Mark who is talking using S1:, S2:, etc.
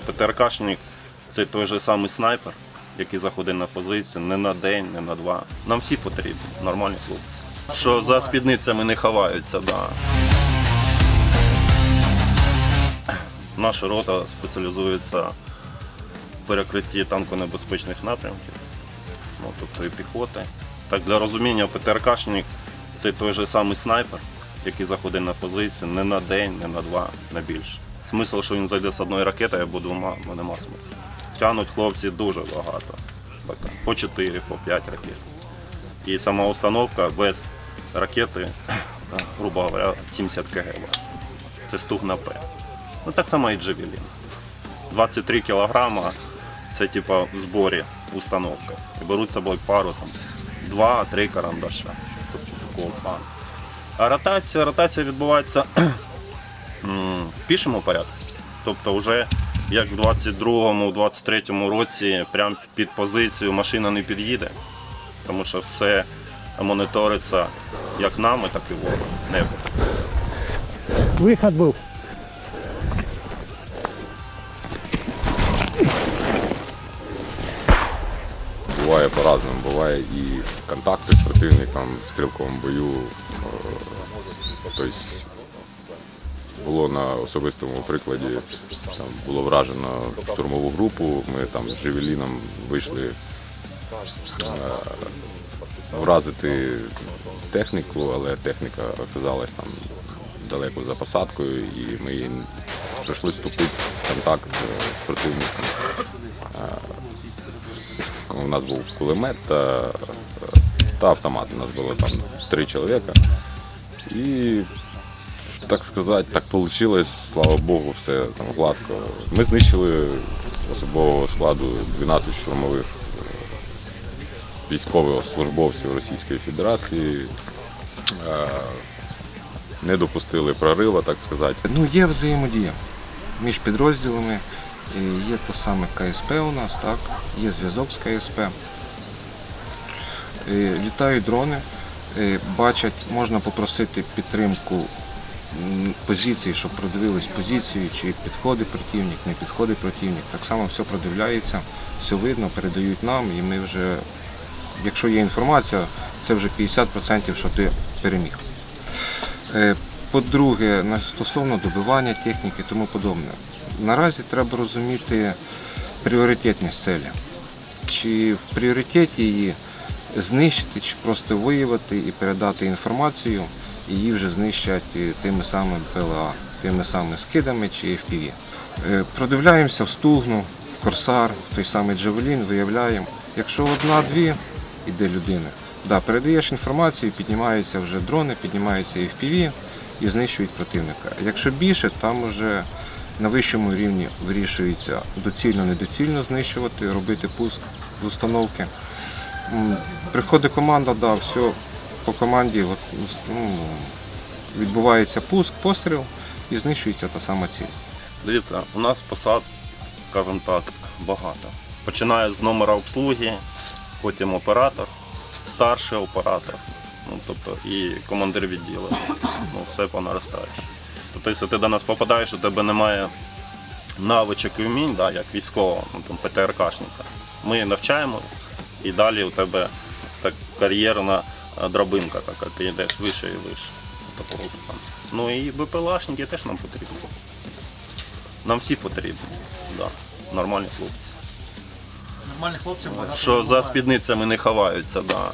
S1: ПТРКшник це той же самий снайпер, який заходить на позицію не на день, не на два. Нам всі потрібні, нормальні хлопці. Що за спідницями не ховаються, да. Наша рота спеціалізується в перекритті танконебезпечних напрямків, ну, тобто і піхоти. Так, для розуміння, ПТРКшник це той же самий снайпер, який заходить на позицію не на день, не на два, не більше. Смисл, що він зайде з одної ракети або двома, ну нема смислу. Тянуть хлопці дуже багато. По 4, по 5 ракет. І сама установка без ракети, грубо говоря, 70 кг. Це стуг на П. Ну так само і Джевелін. 23 кілограма це типа в зборі установка. І беруть з собою пару там, 2-3 карандаша. Тобто такого плану. А ротація, ротація відбувається в пішому порядку. Тобто вже як в 22-му, 23-му році прямо під позицію машина не під'їде, тому що все моніториться як нами, так і ворогом. Небо.
S2: Вихід був.
S3: Буває по-разному. Буває і контакти з противником в стрілковому бою. Е, Тобто було на особистому прикладі, там було вражено штурмову групу, ми там з Жевеліном вийшли е, вразити техніку, але техніка оказалась там далеко за посадкою і ми їй прийшлося вступити в контакт е, з противником. У нас був кулемет та, та автомат. У нас було там три чоловіка. І так сказати, так вийшло, слава Богу, все там гладко. Ми знищили особового складу 12 штурмових військових службовців Російської Федерації. Е, Не допустили прориву, так сказати.
S4: Ну, є взаємодія між підрозділами. Є то саме КСП у нас, так, є зв'язок з КСП. Е, Літають дрони, е, бачать, можна попросити підтримку позиції, щоб продивились позицію, чи підходить противник, не підходить противник. Так само все продивляється, все видно, передають нам, і ми вже, якщо є інформація, це вже 50%, що ти переміг. Е, По-друге, стосовно добивання техніки і тому подобне. Наразі треба розуміти пріоритетність целі. Чи в пріоритеті її знищити, чи просто виявити і передати інформацію, і її вже знищать е, тими самими ПЛА, тими самими скидами чи FPV. Е, Продивляємося в стугну, в корсар, в той самий Джавелін, виявляємо. Якщо одна-дві іде людина, да, передаєш інформацію, піднімаються вже дрони, піднімаються FPV і знищують противника. Якщо більше, там вже на вищому рівні вирішується доцільно, недоцільно знищувати, робити пуск з установки. Приходить команда, да, все по команді ну, відбувається пуск, постріл і знищується та сама ціль.
S1: Дивіться, у нас посад, скажімо так, багато. Починає з номера обслуги, потім оператор, старший оператор, ну, тобто і командир відділу. Ну, все по наростаючій. Тобто, якщо ти до нас попадаєш, у тебе немає навичок і вмінь, да, як військового, ну, там, ПТРКшника. Ми навчаємо і далі у тебе так кар'єрна драбинка така, ти йдеш вище і вище. Ну і БПЛАшники теж нам потрібні. Нам всі потрібні. Да. Нормальні хлопці.
S5: Нормальні хлопці багато.
S1: Що за спідницями не ховаються, да.